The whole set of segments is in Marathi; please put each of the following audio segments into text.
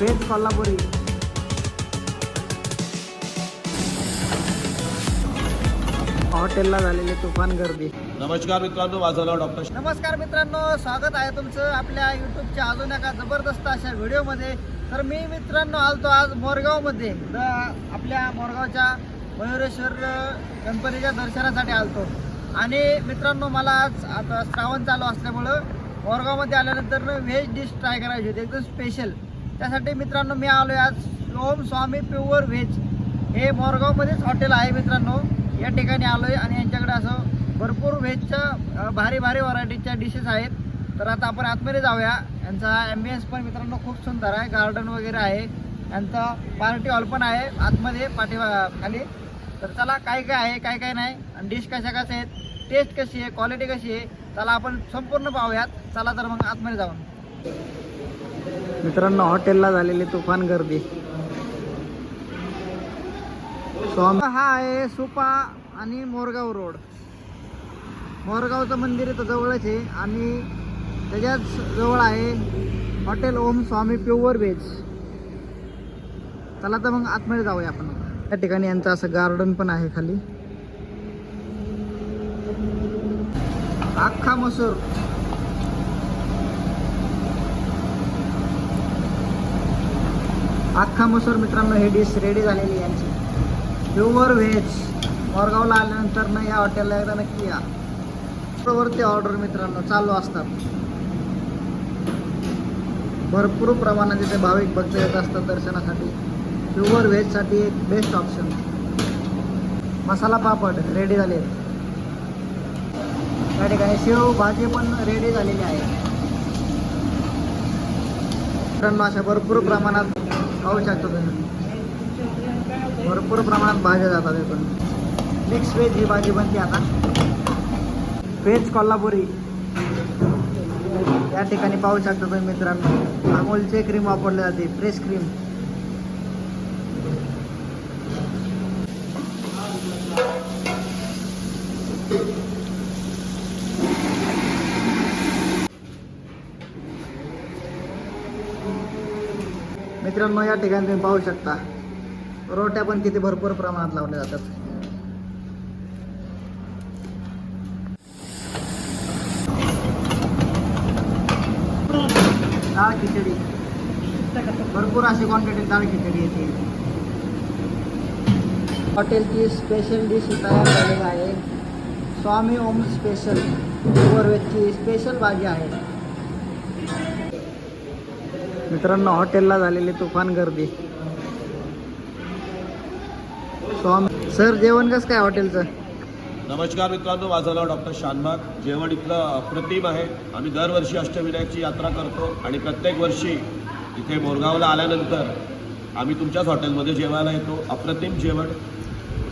व्हेज कोल्हापुरी. हॉटेलला झालेली तुफान गर्दी. नमस्कार मित्रांनो माझं नाव डॉक्टर नमस्कार मित्रांनो स्वागत आहे तुमचं आपल्या यूट्यूबच्या अजून एका जबरदस्त अशा व्हिडिओमध्ये. तर मी मित्रांनो आलतो आज मोरगावमध्ये. आपल्या मोरगावच्या मयुरेश्वर गणपतीच्या दर्शनासाठी आलतो. आणि मित्रांनो मला आज आता श्रावण चालू असल्यामुळं मोरगावमध्ये आल्यानंतर व्हेज डिश ट्राय करायची होती. एकदम स्पेशल त्यासाठी मित्रांनो मी आलो आहे आज ओम स्वामी प्युअर व्हेज. हे मोरगावमध्येच हॉटेल आहे मित्रांनो. या ठिकाणी आलो आहे आणि यांच्याकडे असं भरपूर व्हेजच्या भारी भारी व्हरायटीच्या डिशेस आहेत. तर आता आपण आतमध्ये जाऊया. यांचा ॲम्बियन्स पण मित्रांनो खूप सुंदर आहे. गार्डन वगैरे आहे. यांचा पार्टी हॉल पण आहे आतमध्ये पाठी खाली. तर चला काय काय आहे काय काय नाही आणि डिश कशा कशा आहेत टेस्ट कशी आहे क्वालिटी कशी आहे चला आपण संपूर्ण पाहूयात. चला तर मग आतमध्ये जाऊन. मित्रांनो हॉटेलला झालेली तुफान गर्दी. स्वामी हा आहे सुपा आणि मोरगाव रोड. मोरगावचं मंदिर इथं जवळच आहे आणि त्याच्याच जवळ आहे hotel Om Swami pure veg. चला तर मग आतमध्ये जाऊया आपण. त्या ठिकाणी यांचं असं गार्डन पण आहे खाली. अख्खा मसूर. अख्खा मसूर मित्रांनो हे डिश रेडी झालेली यांची प्युअर व्हेज मोरगावला आल्यानंतर ना या हॉटेलला एकदा नक्की या. वरती ऑर्डर मित्रांनो चालू असतात. भरपूर प्रमाणात इथे भाविक भक्त येत असतात दर्शनासाठी. प्युअर व्हेजसाठी एक best option masala papad ready झाले. त्या ठिकाणी शेव भाजी पण रेडी झालेली आहे. मित्रांनो अशा भरपूर प्रमाणात पाहू शकता तुम्ही. भरपूर प्रमाणात भाज्या जातात एकूण मिक्स व्हेज ही भाजी बनते आता. व्हेज कोल्हापुरी. या ठिकाणी पाहू शकता तुम्ही मित्रांनो. अमोलचे क्रीम वापरले जाते. फ्रेश क्रीम मित्रांनो या ठिकाणी तुम्ही पाहू शकता. रोट्या पण किती भरपूर प्रमाणात लावल्या जातात. डाळ खिचडी. भरपूर अशी क्वांटिटी डाळ खिचडी येते. हॉटेलची स्पेशल डिश तयार झालेली आहे. स्वामी ओम स्पेशल गोरवेची स्पेशल भाजी आहे. मित्रांनो हॉटेलला झालेली तुफान गर्दी. स्वामी सर जेवण कसं काय हॉटेलचं? नमस्कार मित्रांनो माझं नाव डॉक्टर शानभाग जेवण इथलं अप्रतिम आहे. आम्ही दरवर्षी अष्टविनायकची यात्रा करतो आणि प्रत्येक वर्षी इथे मोरगावला आल्यानंतर आम्ही तुमच्याच हॉटेलमध्ये जेवायला येतो. अप्रतिम जेवण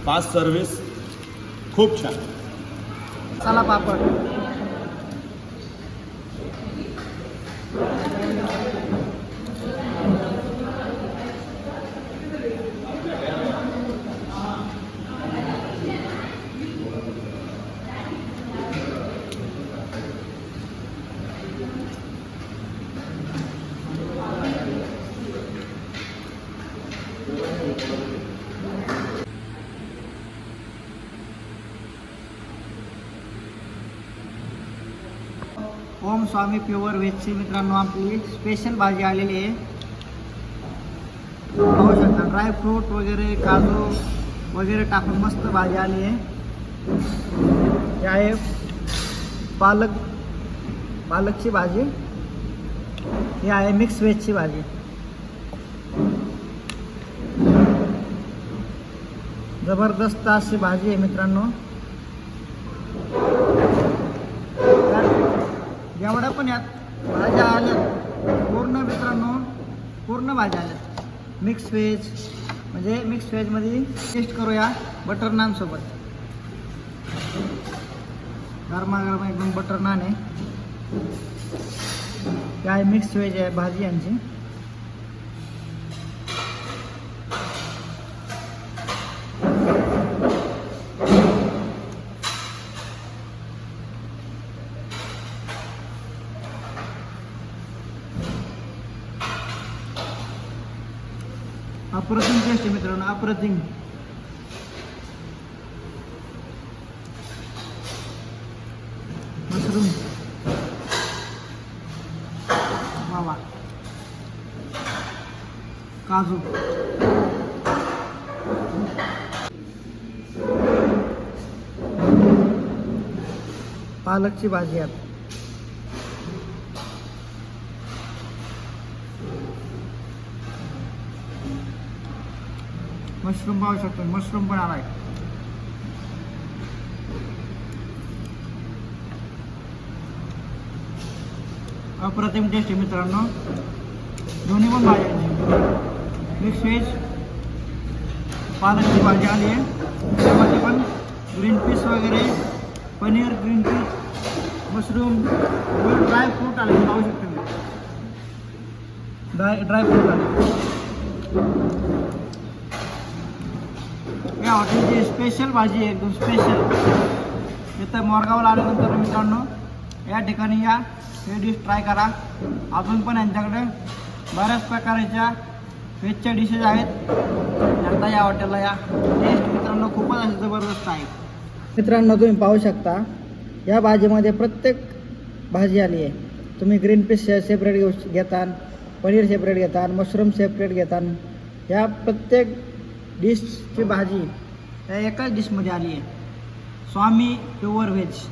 फास्ट सर्व्हिस खूप छान. मसाला पापड. ओम स्वामी प्युअर व्हेजची मित्रांनो आपली स्पेशल भाजी आलेली आहे. पाहू शकता ड्रायफ्रूट वगैरे काजू वगैरे टाकून मस्त भाजी आली आहे. आहे पालक पालकची भाजी. ही आहे मिक्स व्हेजची भाजी. जबरदस्त अशी भाजी आहे मित्रांनो तर जेवढ्या पण यात भाज्या आल्यात पूर्ण मित्रांनो पूर्ण भाज्या आल्यात मिक्स व्हेज म्हणजे मिक्स व्हेजमध्ये टेस्ट करूया बटर नानसोबत गरमागरम एकदम बटर नान आहे. काय मिक्स व्हेज आहे भाजी यांची अप्रतिम टेस्ट मित्रांनो अप्रतिम मशरूम. मावा काजू. पालकची भाजी आहे मशरूम पाहू शकतो मशरूम पण आलाय. अप्रतिम टेस्ट आहे मित्रांनो. दोन्ही पण भाज्या मिक्स व्हेज पालकची भाजी आली आहे. त्यामध्ये पण ग्रीन पीस वगैरे paneer green peas mushroom dry fruit आले पाहू शकतो मी ड्राय ड्रायफ्रूट आले या हॉटेलची स्पेशल भाजी आहे एकदम स्पेशल इथं मोरगावला आल्यानंतर मित्रांनो या ठिकाणी या हे डिश ट्राय करा. अजून पण यांच्याकडे बऱ्याच प्रकारच्या व्हेजच्या डिशेस आहेत. आता या हॉटेलला या. टेस्ट मित्रांनो खूपच अशी जबरदस्त आहे. मित्रांनो तुम्ही पाहू शकता या भाजीमध्ये प्रत्येक भाजी आली आहे. तुम्ही ग्रीन पीस सेपरेट घेऊ घेतान पनीर सेपरेट घेता मशरूम सेपरेट घेतान या प्रत्येक डिशची भाजी या एकाच डिशमध्ये आली आहे. Swami pure veg.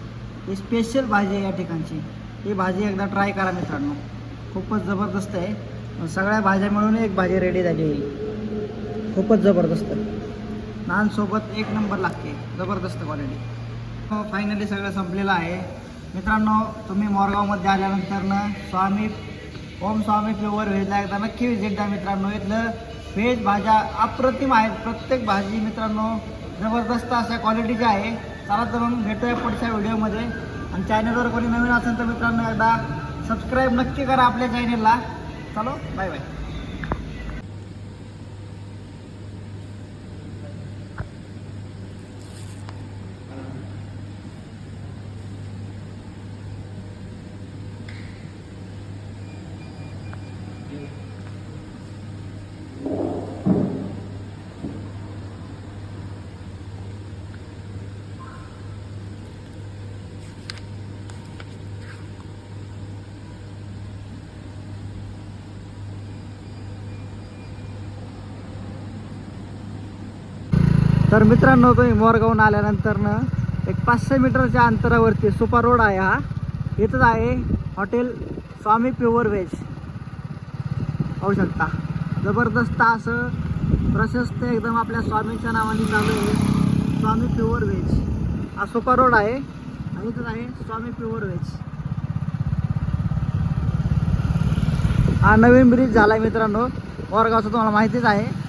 ही स्पेशल भाजी आहे या ठिकाणची. ही भाजी एकदा ट्राय करा मित्रांनो. खूपच जबरदस्त आहे. सगळ्या भाज्या मिळून एक भाजी रेडी झाली आहे. खूपच जबरदस्त. नानसोबत एक नंबर लागते. जबरदस्त क्वालिटी फायनली हो, सगळं संपलेलं आहे. मित्रांनो तुम्ही मोरगावमध्ये आल्यानंतर ना स्वामी ओम स्वामी प्युअर व्हेजला एकदा नक्की व्हिजिट द्या मित्रांनो. इथलं व्हेज भाज्या अप्रतिम आहेत. प्रत्येक भाजी मित्रांनो जबरदस्त अशा क्वालिटीच्या आहे. चला तर मग भेटूया पुढच्या व्हिडिओमध्ये. आणि चॅनलवर कोणी नवीन असेल तर मित्रांनो एकदा सबस्क्राईब नक्की करा आपल्या चॅनेलला चलो बाय बाय तर मित्रांनो तुम्ही मोरगावून आल्यानंतर ना एक पाचशे मीटरच्या अंतरावरती सुपर रोड आहे हा. इथंच आहे हॉटेल स्वामी प्युअर व्हेज. पाहू शकता. जबरदस्त असं प्रशस्त एकदम आपल्या स्वामीच्या नावाने चालू आहे. Swami pure veg. हा सुपर रोड आहे आणि इथंच आहे स्वामी प्युअर व्हेज. हा नवीन ब्रिज झाला आहे मित्रांनो. मोरगावचं तुम्हाला माहितीच आहे.